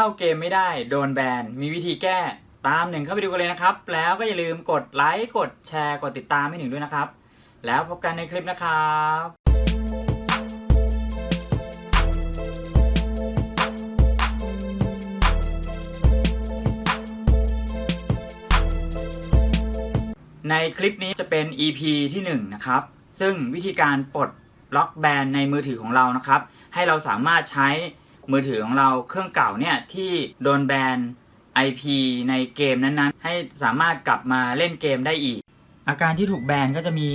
เข้าเกมไม่ได้โดนแบน มีวิธีแก้ตามหนึ่งเข้าไปดูกันเลยนะครับ แล้วก็อย่าลืมกดไลค์กดแชร์กดติดตามให้หนึ่งด้วยนะครับ แล้วพบกันในคลิปนะครับในคลิปนี้จะเป็น EP ที่1นะครับ ซึ่งวิธีการปลดล็อกแบนในมือถือของเรานะครับ ให้เราสามารถใช้ มือถือของเราเครื่องเก่าเนี่ยที่โดนแบน IP ในเกมนั้นๆ ให้สามารถกลับมาเล่นเกมได้อีก อาการที่ถูกแบนก็จะมี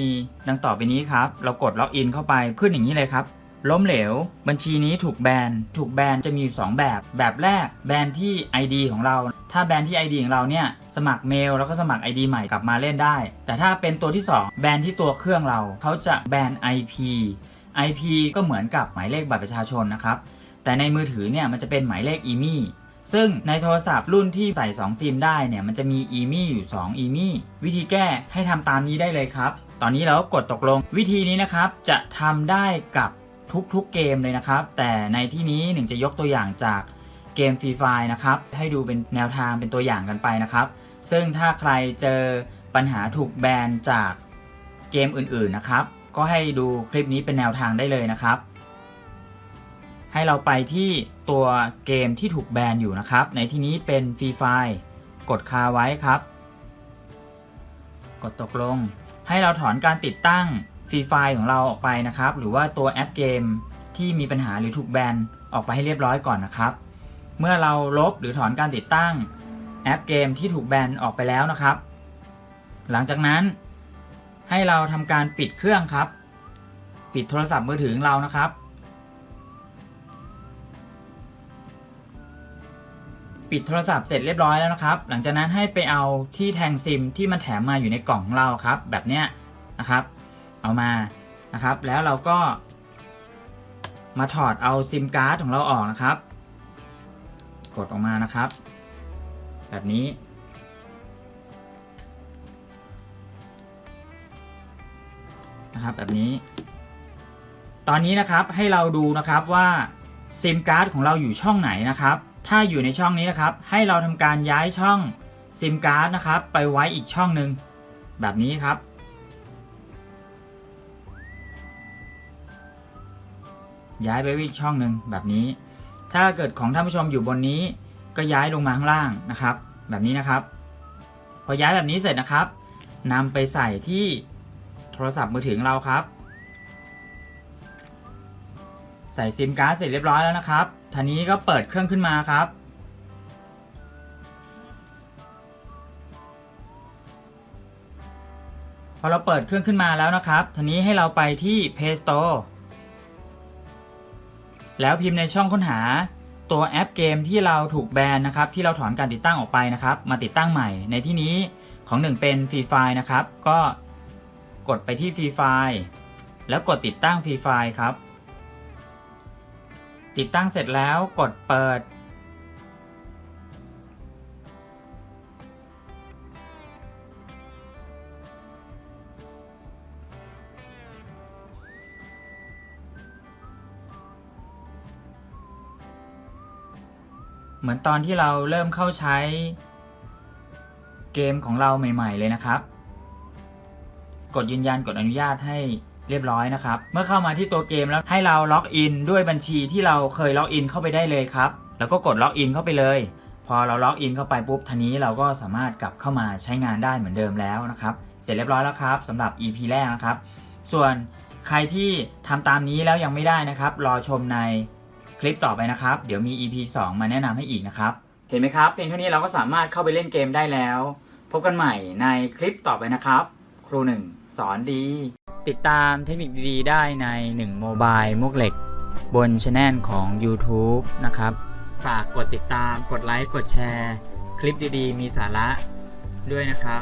ดังต่อไปนี้ครับ เรากดล็อกอินเข้าไปขึ้นอย่างนี้เลยครับ ล้มเหลว บัญชีนี้ถูกแบน ถูกแบนจะมีอยู่สองแบบ แบบแรกแบนที่ ID ของเรา ถ้าแบนที่ ID ของเราเนี่ยสมัครเมลแล้วก็สมัคร ID ใหม่กลับมาเล่นได้ แต่ถ้าเป็นตัวที่ 2 แบนที่ตัวเครื่องเราเขาจะแบน IP IP ก็เหมือนกับหมายเลขบัตรประชาชนนะครับ แต่ในมือถือเนี่ยมันจะเป็นหมายเลข EMI ซึ่งในโทรศัพท์รุ่นที่ใส่ 2 ซิมได้เนี่ยมันจะมี EMI อยู่2 EMI วิธีแก้ให้ทำตามนี้ได้เลยครับ ตอนนี้เราก็กดตกลง วิธีนี้นะครับจะทำได้กับทุกๆเกมเลยนะครับ แต่ในที่นี้หนึ่งจะยกตัวอย่างจากเกมฟรีไฟนะครับ ให้ดูเป็นแนวทางเป็นตัวอย่างกันไปนะครับ ซึ่งถ้าใครเจอปัญหาถูกแบนจากเกมอื่นๆนะครับ ก็ให้ดูคลิปนี้เป็นแนวทางได้เลยนะครับ ให้เราไปที่ตัวเกมที่ถูกแบนอยู่นะครับ ในที่นี้เป็นฟรีไฟกดคาไว้ครับ กดตกลง ให้เราถอนการติดตั้งฟรีไฟของเราออกไปนะครับ หรือว่าตัวแอปเกมที่มีปัญหาหรือถูกแบนออกไปให้เรียบร้อยก่อนนะครับ เมื่อเราลบหรือถอนการติดตั้งแอปเกมที่ถูกแบนออกไปแล้วนะครับ หลังจากนั้นให้เราทำการปิดเครื่องครับ ปิดโทรศัพท์มือถือของเรานะครับ ปิดโทรศัพท์เสร็จเรียบร้อยแล้วนะครับ หลังจากนั้นให้ไปเอาที่แทงซิมที่มันแถมมาอยู่ในกล่องของเราครับ แบบเนี้ยนะครับ เอามานะครับ แล้วเราก็ มาถอดเอาซิมการ์ดของเราออกนะครับ กดออกมานะครับ แบบนี้นะครับแบบนี้ ตอนนี้นะครับให้เราดูนะครับว่าซิมการ์ดของเราอยู่ช่องไหนนะครับ ถ้าอยู่ในช่องนี้นะครับ ให้เราทำการย้ายช่องซิมการ์ดนะครับ ไปไว้อีกช่องหนึ่งแบบนี้ครับ ย้ายไปอีกช่องหนึ่งแบบนี้ ถ้าเกิดของท่านผู้ชมอยู่บนนี้ ก็ย้ายลงมาข้างล่างนะครับ แบบนี้นะครับ พอย้ายแบบนี้เสร็จนะครับนำไปใส่ที่โทรศัพท์มือถือของเราครับ ใส่ซิมการ์ดเสร็จเรียบร้อยแล้วนะครับทีนี้ก็เปิดเครื่องขึ้นมาครับ พอเราเปิดเครื่องขึ้นมาแล้วนะครับทีนี้ให้เราไปที่ Play Store แล้วพิมพ์ในช่องค้นหาตัวแอปเกมที่เราถูกแบนนะครับ ที่เราถอนการติดตั้งออกไปนะครับ มาติดตั้งใหม่ ในที่นี้ของหนึ่งเป็นฟรีไฟนะครับ ก็กดไปที่ฟรีไฟแล้วกดติดตั้งฟรีไฟครับ ติดตั้งเสร็จแล้วกดเปิด เหมือนตอนที่เราเริ่มเข้าใช้เกมของเราใหม่ ๆ เลยนะครับ กดยืนยันกดอนุญาตให้ เรียบร้อยนะครับ เมื่อเข้ามาที่ตัวเกมแล้วให้เราล็อกอินด้วยบัญชีที่เราเคยล็อกอินเข้าไปได้เลยครับ แล้วก็กดล็อกอินเข้าไปเลย พอเราล็อกอินเข้าไปปุ๊บทีนี้เราก็สามารถกลับเข้ามาใช้งานได้เหมือนเดิมแล้วนะครับ เสร็จเรียบร้อยแล้วครับสำหรับ EP แรกนะครับ ส่วนใครที่ทำตามนี้แล้วยังไม่ได้นะครับ รอชมในคลิปต่อไปนะครับ เดี๋ยวมี EP 2 มาแนะนำให้อีกนะครับ เห็นไหมครับเพียงเท่านี้เราก็สามารถเข้าไปเล่นเกมได้แล้ว พบกันใหม่ในคลิปต่อไปนะครับ ครูหนึ่งสอนดี ติดตามเทคนิคดีๆได้ใน1โมบายมุกเหล็ก บนช anel ของ YouTube นะครับ ฝากกดติดตามกดไลค์ กดแชร์ คลิปดีๆ มีสาระด้วยนะครับ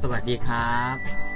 สวัสดีครับ